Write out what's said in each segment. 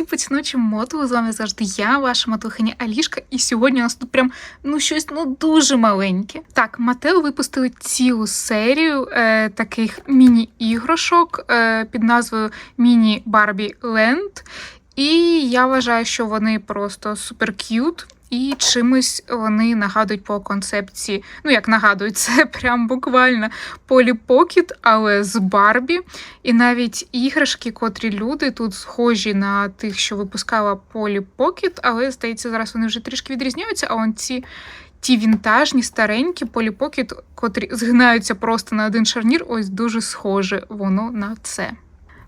всі поціночі моту. З вами завжди я, ваша матухиня Алішка, і сьогодні у нас тут прям ну щось ну дуже маленьке. Так, Матео випустили цілу серію е, таких міні-іграшок е, під назвою Міні Барбі Ленд. І я вважаю, що вони просто супер к'ют. І чимось вони нагадують по концепції. Ну, як нагадують, це прям буквально Полі Покіт, але з Барбі. І навіть іграшки, котрі люди тут схожі на тих, що випускала Полі Покіт, але здається, зараз вони вже трішки відрізняються. А он ці ті вінтажні, старенькі Полі Покіт, котрі згинаються просто на один шарнір, ось дуже схоже воно на це.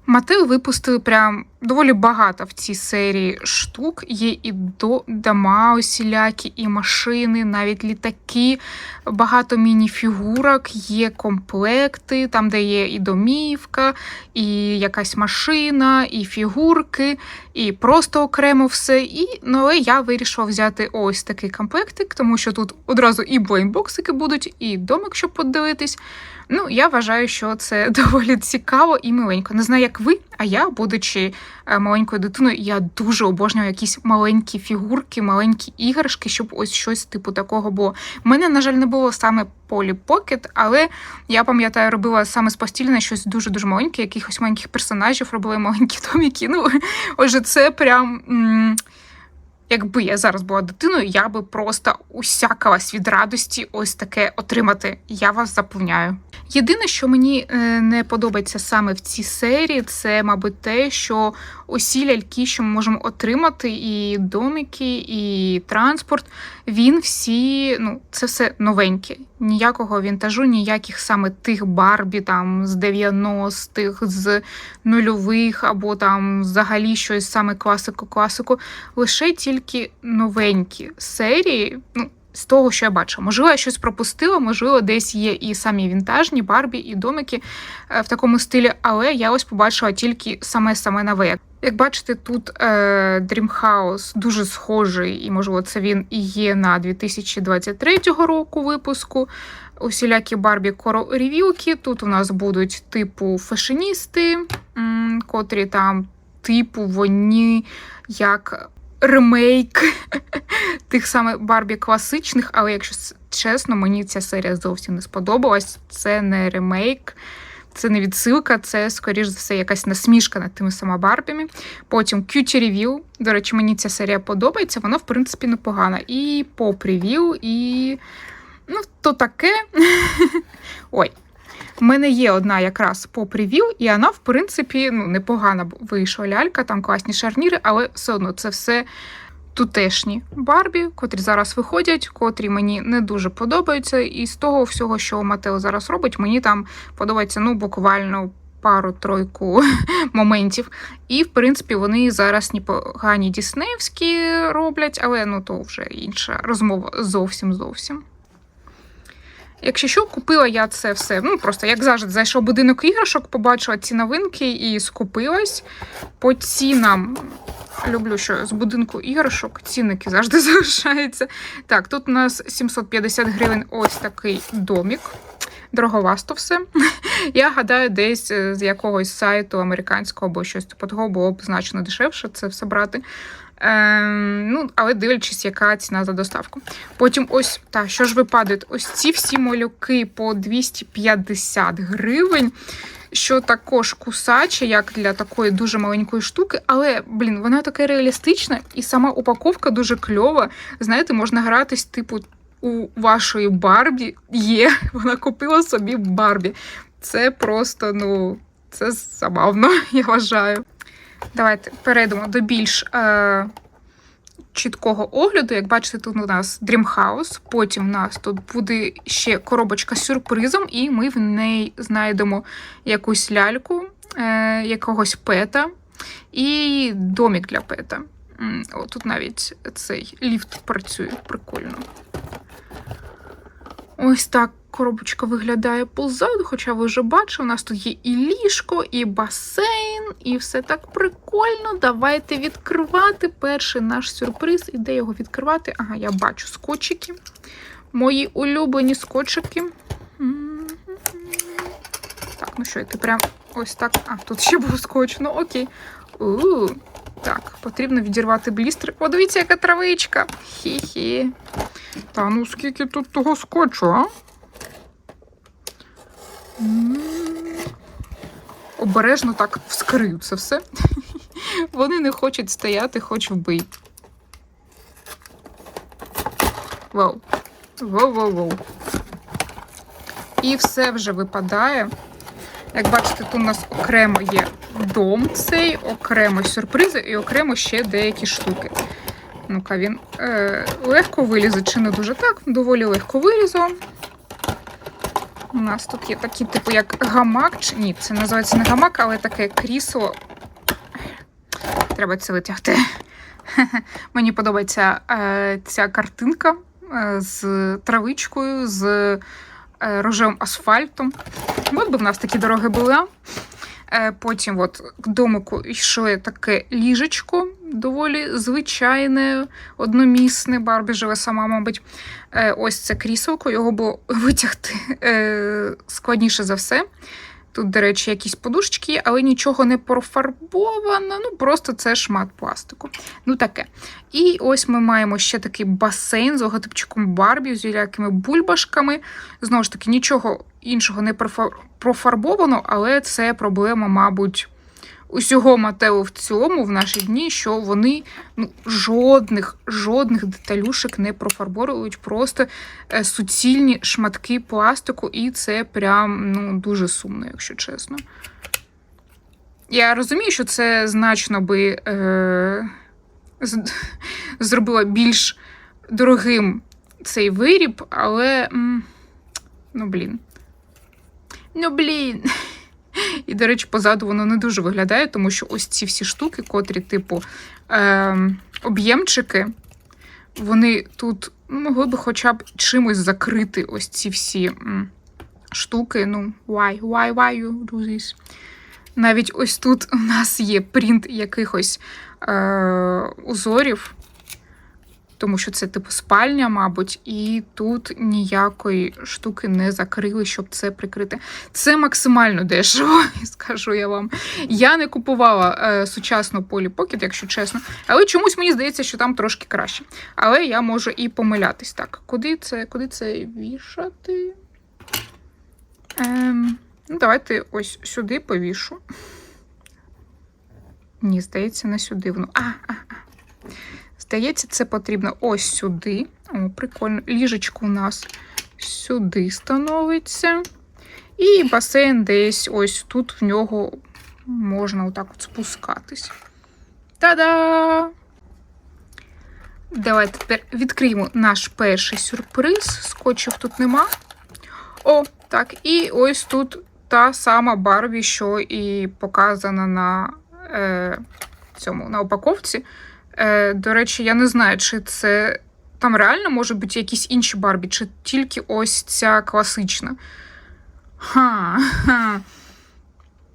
Матео випустили прям доволі багато в цій серії штук. Є і дома усілякі, і машини, навіть літаки, багато міні-фігурок, є комплекти, там, де є і домівка, і якась машина, і фігурки, і просто окремо все. І ну, але я вирішила взяти ось такий комплектик, тому що тут одразу і блейнбоксики будуть, і домик, щоб подивитись. Ну, я вважаю, що це доволі цікаво і миленько. Не знаю, як ви, а я, будучи маленькою дитиною, я дуже обожнюю якісь маленькі фігурки, маленькі іграшки, щоб ось щось типу такого було. У мене, на жаль, не було саме Полі Покет, але я пам'ятаю, робила саме з постільне щось дуже дуже маленьке, якихось маленьких персонажів, робила маленькі доміки. Ну, отже, це прям. М Якби я зараз була дитиною, я би просто усякалась від радості ось таке отримати. Я вас запевняю. Єдине, що мені е, не подобається саме в цій серії, це, мабуть, те, що усі ляльки, що ми можемо отримати, і домики, і транспорт, він всі, ну, це все новеньке. Ніякого вінтажу, ніяких саме тих Барбі там з 90-х, з нульових, або там взагалі щось саме класику-класику. Лише тільки новенькі серії. ну, з того, що я бачу. Можливо, я щось пропустила, можливо, десь є і самі вінтажні барбі, і домики е, в такому стилі, але я ось побачила тільки саме-саме нове. Як бачите, тут е, Dream дуже схожий, і, можливо, це він і є на 2023 року випуску. Усілякі Барбі ревілки. Тут у нас будуть типу фешеністи, котрі там типу вони як ремейк тих саме Барбі класичних, але якщо чесно, мені ця серія зовсім не сподобалась. Це не ремейк. Це не відсилка, це, скоріш за все, якась насмішка над тими сама Барбіми. Потім Cutie Review. До речі, мені ця серія подобається, вона, в принципі, непогана. І прев'ю, і. Ну, то таке. Ой, у мене є одна якраз по прев'ю, і вона, в принципі, ну, непогана вийшла лялька, там класні шарніри, але все одно це все тутешні Барбі, котрі зараз виходять, котрі мені не дуже подобаються. І з того всього, що Матео зараз робить, мені там подобається ну, буквально. Пару-тройку моментів. І, в принципі, вони зараз непогані діснеївські роблять, але ну то вже інша розмова зовсім зовсім. Якщо що, купила я це все. Ну, просто, як завжди, зайшов будинок іграшок, побачила ці новинки і скупилась. По цінам. Люблю, що з будинку іграшок цінники завжди залишаються. Так, тут у нас 750 гривень ось такий домік. Дороговасто все. Я гадаю, десь з якогось сайту американського або щось того було б значно дешевше це все брати. Ем, ну, Але дивлячись, яка ціна за доставку. Потім ось, та, що ж випадає, ось ці всі малюки по 250 гривень, що також кусаче, як для такої дуже маленької штуки. Але, блін, вона така реалістична, і сама упаковка дуже кльова. Знаєте, можна гратись, типу, у вашої Барбі є. Вона купила собі Барбі. Це просто, ну, це забавно, я вважаю. Давайте перейдемо до більш е, чіткого огляду. Як бачите, тут у нас Dream House, потім у нас тут буде ще коробочка з сюрпризом, і ми в неї знайдемо якусь ляльку, е, якогось пета і домік для пета. О, тут навіть цей ліфт працює прикольно. Ось так коробочка виглядає позаду, хоча ви вже бачили, у нас тут є і ліжко, і басейн, і все так прикольно. Давайте відкривати перший наш сюрприз. І де його відкривати? Ага, я бачу скотчики. Мої улюблені скотчики. Так, ну що, ти прям ось так. А, тут ще був скотч, ну окей. У-у-у. Так, потрібно відірвати блістер. О, дивіться, яка травичка. Хі-хі. Та ну скільки тут того скотчу, а? Обережно так вскрию це все. Вони не хочуть стояти, хоч вбий. Вау. Воу-воу-воу. І все вже випадає. Як бачите, тут у нас окремо є дом цей, окремо сюрпризи і окремо ще деякі штуки. Ну-ка, він е, легко вилізе, чи не дуже так, доволі легко вилізав. У нас тут є такі, типу, як гамак. Чи ні, це називається не гамак, але таке крісло. Треба це витягти. Мені подобається е, ця картинка е, з травичкою, з е, рожевим асфальтом. От би в нас такі дороги були. Потім от к домику йшло таке ліжечко, доволі звичайне, одномісне. Барбі живе сама, мабуть. Е, Ось це кріселко, його було витягти е, складніше за все. Тут, до речі, якісь подушечки, але нічого не профарбовано. Ну, просто це шмат пластику. Ну, таке. І ось ми маємо ще такий басейн з логотипчиком Барбі, з якими бульбашками. Знову ж таки, нічого іншого не профарбовано, але це проблема, мабуть, усього Матео в цілому в наші дні, що вони ну, жодних, жодних деталюшек не профарбовують, просто е, суцільні шматки пластику, і це прям ну, дуже сумно, якщо чесно. Я розумію, що це значно би е, зробило більш дорогим цей виріб, але. Ну, блін. Ну, блін. І, до речі, позаду воно не дуже виглядає, тому що ось ці всі штуки, котрі, типу, е, об'ємчики, вони тут ну, могли би хоча б чимось закрити ось ці всі м, штуки. Ну, why, why, why you do this? Навіть ось тут у нас є принт якихось е, узорів, тому що це типу спальня, мабуть, і тут ніякої штуки не закрили, щоб це прикрити. Це максимально дешево, скажу я вам. Я не купувала е, сучасну Polly Pocket, якщо чесно, але чомусь мені здається, що там трошки краще. Але я можу і помилятись. Так, куди це, куди це вішати? Ем, ну, давайте ось сюди повішу. Ні, здається, не сюди. А, а, а. Здається, це потрібно ось сюди. О, прикольно. Ліжечко у нас сюди становиться. І басейн десь ось тут в нього можна отак от спускатись. Та-да! Давайте тепер відкриємо наш перший сюрприз. Скотчів тут нема. О, так, і ось тут та сама Барбі, що і показана на е, цьому на упаковці. Е, до речі, я не знаю, чи це там реально може бути якісь інші Барбі, чи тільки ось ця класична. Ха, ха.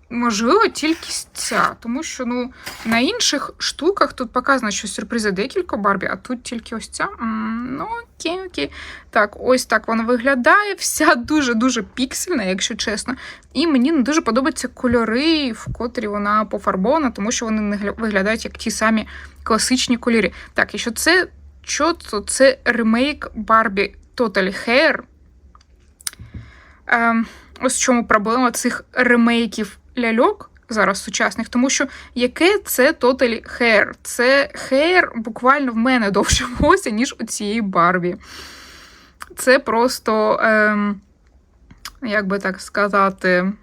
Можливо, тільки ця, тому що ну, на інших штуках тут показано, що сюрпризи декілька Барбі, а тут тільки ось ця. Ну, окей, окей. Так, ось так вона виглядає. Вся дуже-дуже піксельна, якщо чесно. І мені не дуже подобаються кольори, в котрі вона пофарбована, тому що вони не виглядають як ті самі класичні кольори. Так, і що це що то це ремейк Barbie Total Hair. Ем, ось в чому проблема цих ремейків ляльок зараз сучасних, тому що яке це Total Hair? Це hair буквально в мене довше волосся, ніж у цієї Барбі. Це просто, ем, як би так сказати,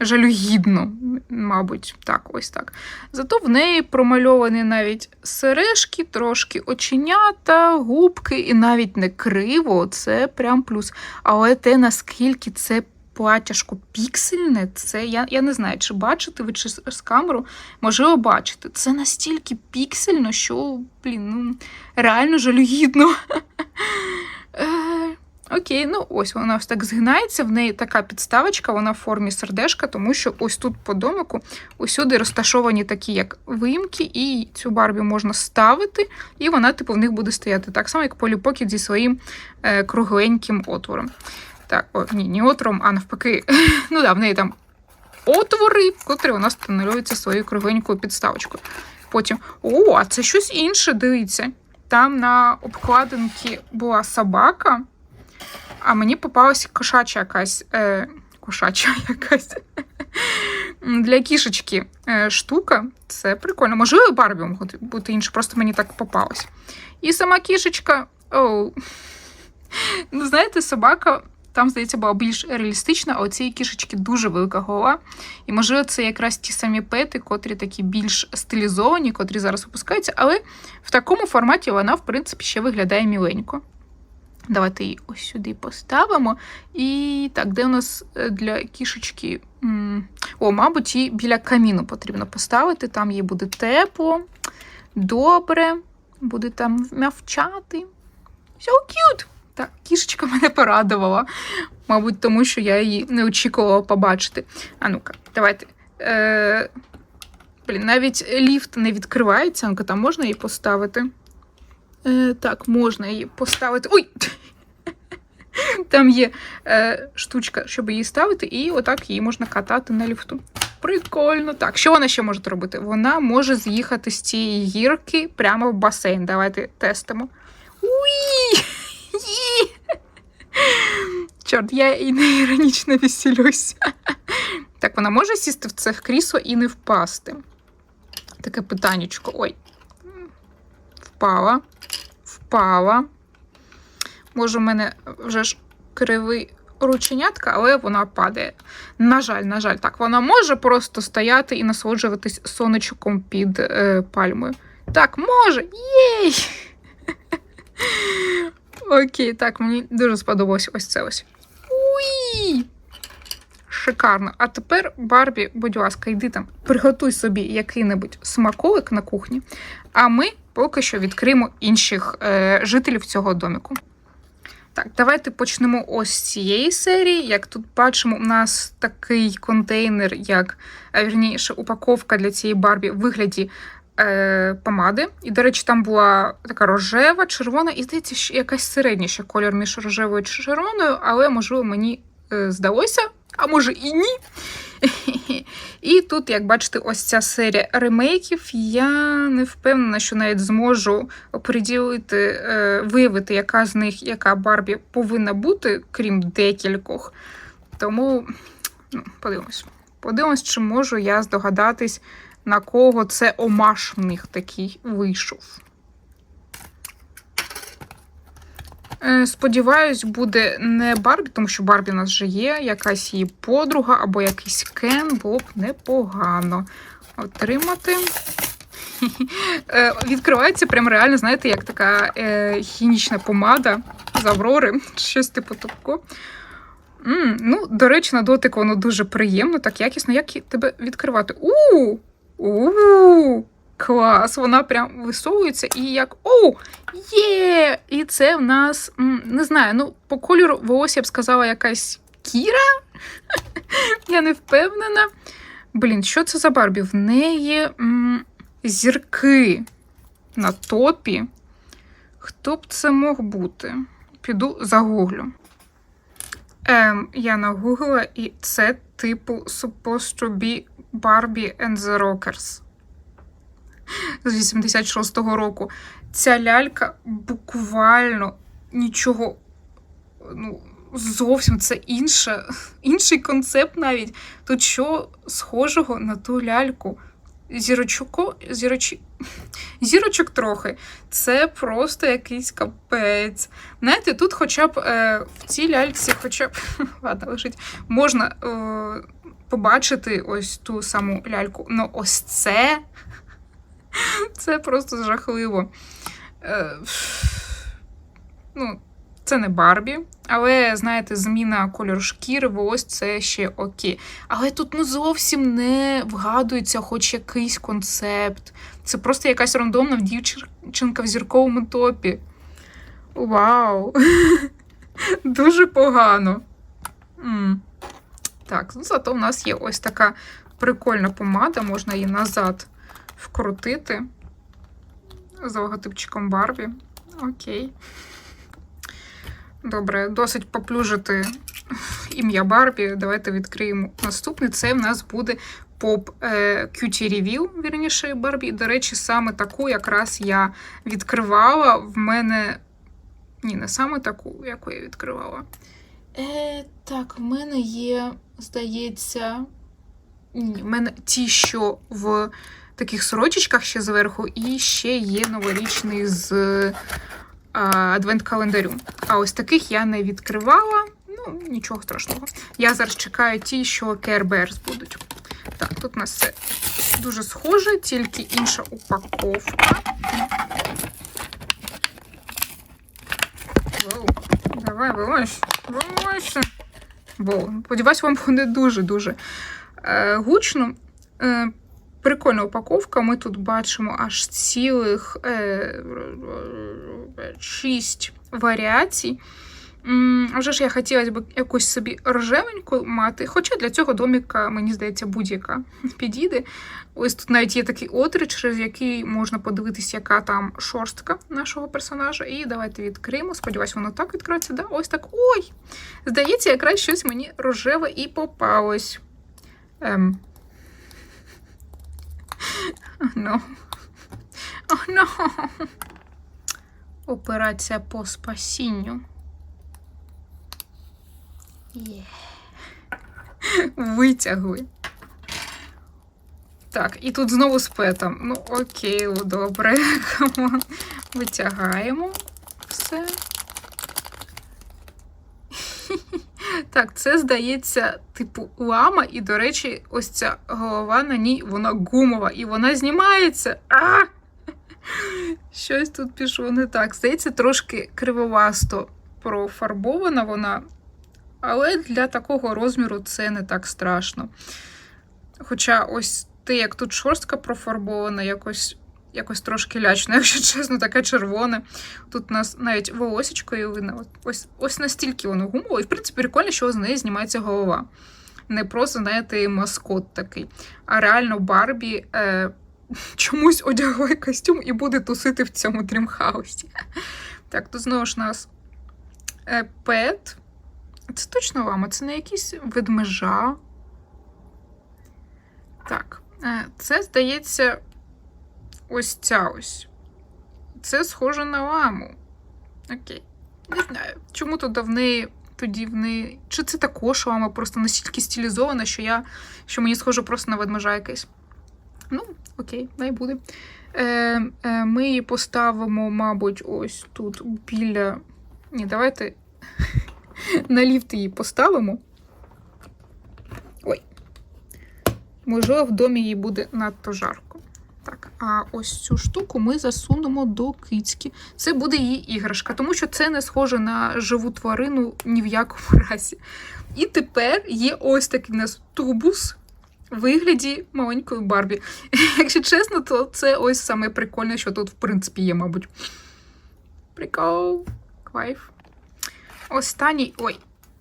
жалюгідно, мабуть, так, ось так. Зато в неї промальовані навіть сережки, трошки оченята, губки, і навіть не криво. Це прям плюс. Але те, наскільки це платяшко піксельне, це я, я не знаю, чи бачите ви чи з камеру, можливо, бачите. Це настільки піксельно, що, блін, ну, реально жалюгідно. Е, Окей, ну ось вона ось так згинається. В неї така підставочка, вона в формі сердешка, тому що ось тут по домику усюди розташовані такі, як виїмки, і цю Барбі можна ставити, і вона, типу, в них буде стояти. Так само, як Pocket зі своїм е, кругленьким отвором. Так, о, ні, не отвором, а навпаки. ну да, в неї там отвори, котрі вона встановлюється своєю кругленькою підставочкою. потім. О, а це щось інше, дивіться. Там на обкладинці була собака, а мені попалася кошача якась. Е, кошача якась. Для кішечки е, штука. Це прикольно. Можливо, Барбі можуть бути інше, просто мені так попалось. І сама кішечка. Оу. Ну, знаєте, собака. Там, здається, була більш реалістична, а у цієї кішечки дуже велика голова. І, можливо, це якраз ті самі пети, котрі такі більш стилізовані, котрі зараз випускаються, але в такому форматі вона, в принципі, ще виглядає міленько. Давайте її ось сюди поставимо. І так, де у нас е, для кішечки? О, мабуть, її біля каміну потрібно поставити. Там їй буде тепло, добре, буде там м'явчати. So cute! Так, кішечка мене порадувала. Мабуть, тому що я її не очікувала побачити. А ну-ка, давайте. Е... Блін, навіть ліфт не відкривається. Ну-ка, там можна її поставити? Е, так, можна її поставити. Ой! Там є е, штучка, щоб її ставити, і отак її можна катати на ліфту. Прикольно. Так, що вона ще може робити? Вона може з'їхати з цієї гірки прямо в басейн. Давайте тестимо. Уї! Чорт, я і не іронічно веселюсь. Так, вона може сісти в це крісло і не впасти. Таке питаннячко. Ой. Впала. Впала. Може, у мене вже ж кривий рученятка, але вона падає. На жаль, на жаль, так. Вона може просто стояти і насолоджуватись сонечком під е, пальмою. Так, може! Єй! Окей, так, мені дуже сподобалось ось це ось. Шикарно. А тепер, Барбі, будь ласка, йди там, приготуй собі який-небудь смаколик на кухні, а ми поки що відкриємо інших е, жителів цього доміку. Так, давайте почнемо ось з цієї серії. Як тут бачимо, у нас такий контейнер, як а, вірніше, упаковка для цієї Барбі в вигляді е, помади. І, до речі, там була така рожева, червона, і здається, якась середніша кольор між рожевою і червоною, але, можливо, мені е, здалося, а може і ні. І тут, як бачите, ось ця серія ремейків. Я не впевнена, що навіть зможу приділити, е, виявити, яка з них, яка Барбі повинна бути, крім декількох. Тому ну, подивимось. Подивимось, чи можу я здогадатись, на кого це омаш в них такий вийшов. Е, Сподіваюсь, буде не Барбі, тому що Барбі у нас вже є, якась її подруга або якийсь кен, було б непогано отримати. Е, Відкривається прям реально, знаєте, як така е, хімічна помада з Аврори, щось типу такого. Ну, до речі, на дотик воно дуже приємно, так якісно. Як тебе відкривати? У! Клас! Вона прям висовується і як. О! Є! І це в нас, не знаю, ну, по кольору волосся я б сказала, якась кіра. Я не впевнена. Блін, що це за Барбі? В неї м, зірки на топі. Хто б це мог бути? Піду загуглю. Ем, я нагуглила, і це, типу, supposed to be Barbie and the Rockers з 86-го року. Ця лялька буквально нічого, ну, зовсім це інше, інший концепт навіть. Тут що схожого на ту ляльку. Зірочуко, зіроч... Зірочок трохи. Це просто якийсь капець. Знаєте, тут хоча б е, в цій ляльці, хоча б ладно, лежить, можна е, побачити ось ту саму ляльку. Ну, ось це. Це просто жахливо. Е, ну, це не Барбі, але, знаєте, зміна кольору шкіри, ось це ще окей. Але тут ну зовсім не вгадується хоч якийсь концепт. Це просто якась рандомна дівчинка в зірковому топі. Вау! Дуже погано. М. Так, ну зато в нас є ось така прикольна помада, можна її назад вкрутити з логотипчиком Барбі. Окей. Добре, досить поплюжити ім'я Барбі. Давайте відкриємо наступний. Це в нас буде Pop е, Cutie Reveal, вірніше, Барбі. До речі, саме таку якраз я відкривала. В мене. Ні, не саме таку, яку я відкривала. Е, так, в мене є, здається. Ні, в мене ті, що в таких сорочечках ще зверху, і ще є новорічний з а, адвент-календарю. А ось таких я не відкривала. Ну, нічого страшного. Я зараз чекаю ті, що Care Bears будуть. Так, тут у нас все дуже схоже, тільки інша упаковка. Воу, давай, вилазь, вилазь. Бо, сподіваюсь, вам буде дуже-дуже е, гучно. Е, прикольна упаковка. Ми тут бачимо аж цілих е, шість варіацій. М, А вже ж я хотілося б якусь собі рожевеньку мати. Хоча для цього доміка, мені здається, будь-яка підійде. Ось тут навіть є такий отрич, через який можна подивитися, яка там шорстка нашого персонажа. І давайте відкриємо. Сподіваюсь, воно так відкриється. Да? Ось так. Ой! Здається, якраз щось мені рожеве і попалось. Ем. Oh, no. Oh, no. Операція по спасінню. Є. Витягли. Так, і тут знову з петом. Ну, окей, добре. Витягаємо все. Так, це здається, типу, лама, і, до речі, ось ця голова на ній, вона гумова, і вона знімається. А! Щось тут пішло не так. Здається, трошки кривовасто профарбована вона, але для такого розміру це не так страшно. Хоча ось те, як тут шорстка профарбована, якось якось трошки лячно, якщо чесно, таке червоне. Тут у нас навіть волосечкою видно. Ось ось настільки воно гумове. І, в принципі, прикольно, що з неї знімається голова. Не просто, знаєте, маскот такий. А реально Барбі е, чомусь одягли костюм і буде тусити в цьому дрімхаусі. Так, тут знову ж нас е, пет. Це точно лама, це не якийсь ведмежа. Так, е, це, здається, ось ця ось. Це схоже на ламу. Окей. Не знаю. Чому тут неї тоді в неї. Чи це також лама просто настільки стилізована, що я. що мені схоже просто на ведмежа якесь. Ну, окей, най буде. Е, е, Ми її поставимо, мабуть, ось тут біля. Ні, давайте на ліфт її поставимо. Ой. Можливо, в домі їй буде надто жарко. Так, а ось цю штуку ми засунемо до кицьки. Це буде її іграшка, тому що це не схоже на живу тварину ні в якому разі. І тепер є ось такий у нас тубус в вигляді маленької Барбі. Якщо чесно, то це ось саме прикольне, що тут, в принципі, є, мабуть. Прикол. Кайф. Останній. Ой.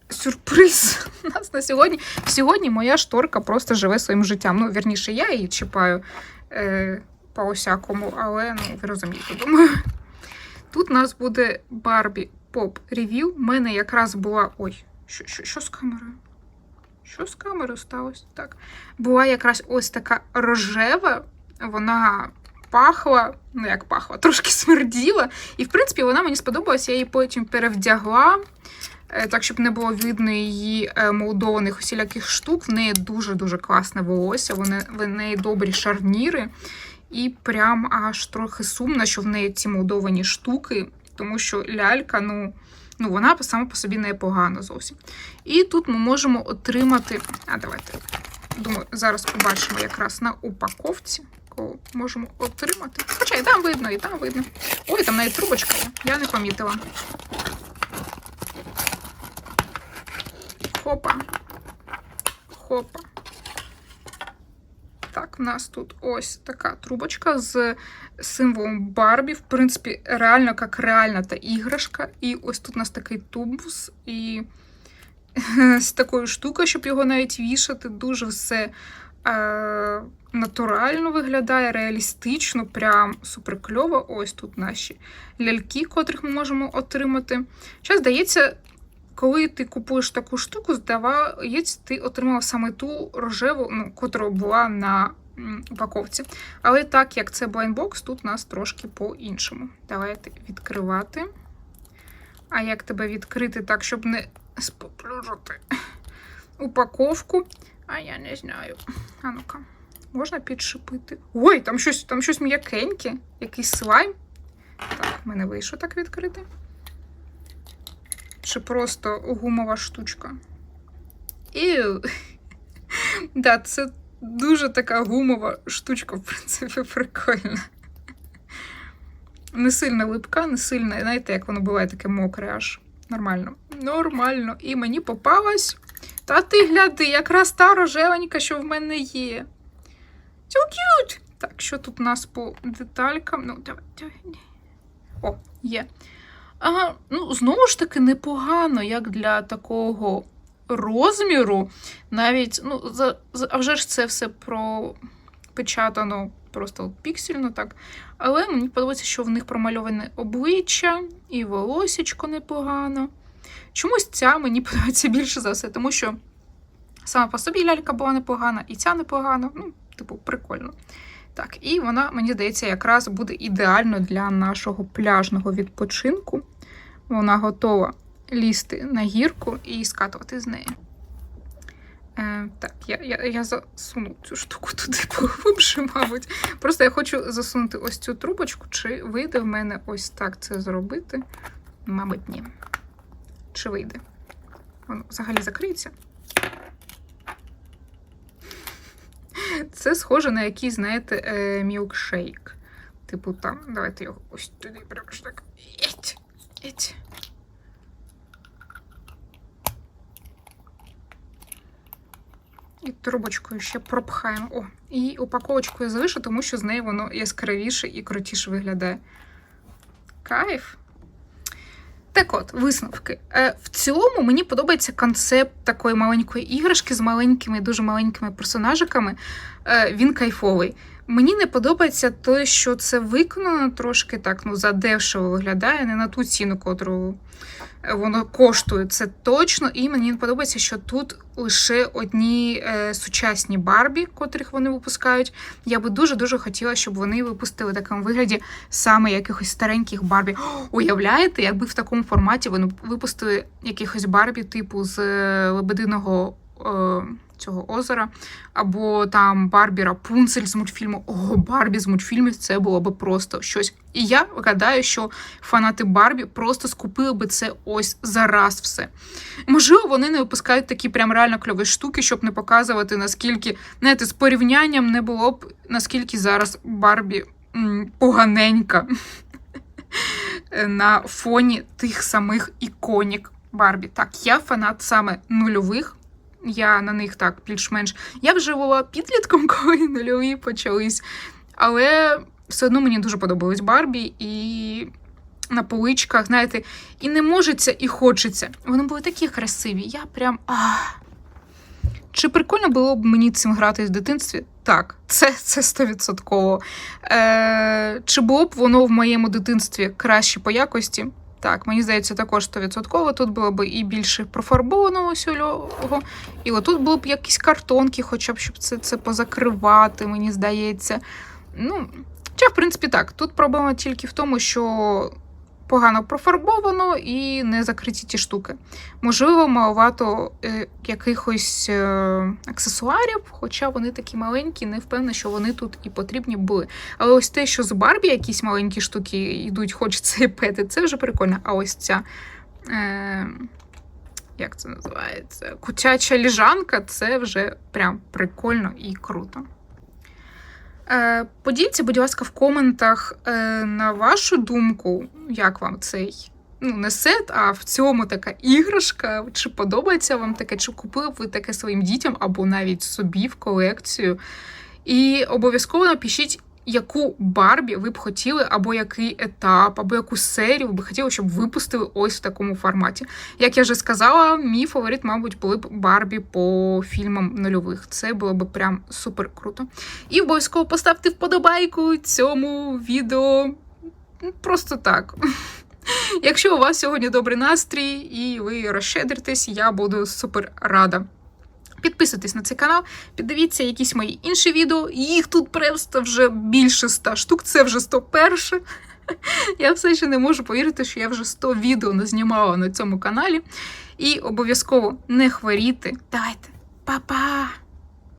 Сюрприз у нас на сьогодні. Сьогодні моя шторка просто живе своїм життям. Ну, вірніше, я її чіпаю е, по усякому, але ну, ви розумієте, думаю. Тут у нас буде Барбі Поп Ревіл. У мене якраз була. Ой, що, що, що з камерою? Що з камерою сталося? Так. Була якраз ось така рожева, вона пахла, ну як пахла, трошки смерділа. І, в принципі, вона мені сподобалася, я її потім перевдягла. Е, Так, щоб не було видно її е, молдованих усіляких штук. В неї дуже-дуже класне волосся, в неї добрі шарніри. І прям аж трохи сумно, що в неї ці молдовані штуки, тому що лялька, ну, ну вона сама по собі непогана зовсім. І тут ми можемо отримати. А, давайте. Думаю, зараз побачимо якраз на упаковці, кого можемо отримати. Хоча і там видно, і там видно. Ой, там навіть трубочка є. Я не помітила. Хопа. Хопа. Так, в нас тут ось така трубочка з символом Барбі. В принципі, реально як реальна та іграшка. І ось тут у нас такий тубус і з такою штукою, щоб його навіть вішати. Дуже все е, натурально виглядає, реалістично, прям супер кльово. Ось тут наші ляльки, котрих ми можемо отримати. Зараз, здається, коли ти купуєш таку штуку, здається, ти отримав саме ту рожеву, ну, котра була на упаковці. Але так як це блайнбокс, тут у нас трошки по-іншому. Давайте відкривати. А як тебе відкрити так, щоб не споплюжити упаковку? А я не знаю. А ну-ка, можна підшипити. Ой, там щось, там щось м'якеньке, якийсь слайм. Так, в мене вийшло так відкрити. Чи просто гумова штучка. Іу. Да, це дуже така гумова штучка, в принципі, прикольна. Не сильно липка, не сильно, знаєте, як воно буває таке мокре аж. Нормально. Нормально. І мені попалась. Та ти гляди, якраз та рожевенька, що в мене є. So! Так, що тут у нас по деталькам? Ну, давай, давай. О, є. Ага, ну, знову ж таки, непогано, як для такого розміру. Навіть, ну, за, за, а вже ж це все пропечатано просто піксельно так. Але мені подобається, що в них промальоване обличчя і волосечко непогано. Чомусь ця мені подобається більше за все, тому що сама по собі лялька була непогана, і ця непогана. Ну, типу, прикольно. Так, і вона, мені здається, якраз буде ідеально для нашого пляжного відпочинку. Вона готова лізти на гірку і скатувати з неї. Е, так, я, я, я засуну цю штуку туди поглибше, мабуть. Просто я хочу засунути ось цю трубочку, чи вийде в мене ось так це зробити? Мабуть, ні. Чи вийде? Воно взагалі закриється. Це схоже на якийсь, знаєте, е, мілкшейк. Типу там, давайте його ось туди прямо ж так. Еть, еть. І трубочкою ще пропхаємо. О, і упаковочкою залишу, тому що з неї воно яскравіше і крутіше виглядає. Кайф. Так от, висновки. Е, В цілому мені подобається концепт такої маленької іграшки з маленькими, дуже маленькими персонажиками. Е, Він кайфовий. Мені не подобається те, що це виконано трошки так, ну, задешево виглядає, не на ту ціну, котру е, воно коштує. Це точно. І мені не подобається, що тут лише одні е, сучасні Барбі, котрих вони випускають. Я би дуже-дуже хотіла, щоб вони випустили в такому вигляді саме якихось стареньких Барбі. Уявляєте, якби в такому форматі вони випустили якихось Барбі, типу з е, Лебединого. Е, Цього озера, або там Барбі Рапунцель з мультфільму. Ого, Барбі з мультфільмів це було би просто щось. І я гадаю, що фанати Барбі просто скупили би це ось зараз все. Можливо, вони не випускають такі прям реально кльові штуки, щоб не показувати, наскільки, знаєте, з порівнянням не було б, наскільки зараз Барбі м, поганенька на фоні тих самих іконік Барбі. Так, я фанат саме нульових. Я на них так більш-менш. Я вже була підлітком, коли нульові почались. Але все одно мені дуже подобались Барбі і на поличках, знаєте, і не можеться, і хочеться. Вони були такі красиві. Я прям. Ах. Чи прикольно було б мені цим грати в дитинстві? Так, це це стовідсотково. Е, Чи було б воно в моєму дитинстві краще по якості? Так, мені здається, також 100%. Тут було б і більше профарбованого сілього, і отут були б якісь картонки, хоча б щоб це це позакривати, мені здається. Ну, Хоча, в принципі, так. Тут проблема тільки в тому, що погано профарбовано і не закриті ті штуки. Можливо, маловато е, якихось е, аксесуарів, хоча вони такі маленькі, не впевнена, що вони тут і потрібні були. Але ось те, що з Барбі якісь маленькі штуки йдуть, хочеться і пети, це вже прикольно. А ось ця. Е, як це називається? Кутяча ліжанка це вже прям прикольно і круто. Е, Поділіться, будь ласка, в коментах е, на вашу думку, як вам цей ну, не сет, а в цьому така іграшка. Чи подобається вам таке, чи купили б ви таке своїм дітям або навіть собі в колекцію. І обов'язково напишіть, яку Барбі ви б хотіли, або який етап, або яку серію ви б хотіли, щоб випустили ось в такому форматі. Як я вже сказала, мій фаворит, мабуть, були б Барбі по фільмам нульових. Це було б прям супер круто. І обов'язково поставте вподобайку цьому відео. Просто так. Якщо у вас сьогодні добрий настрій і ви розщедритесь, я буду супер рада. Підписуйтесь на цей канал, піддивіться якісь мої інші відео. Їх тут просто вже більше 100 штук, це вже 101. Я все ще не можу повірити, що я вже 100 відео не знімала на цьому каналі. І обов'язково не хворіти. Давайте, па-па!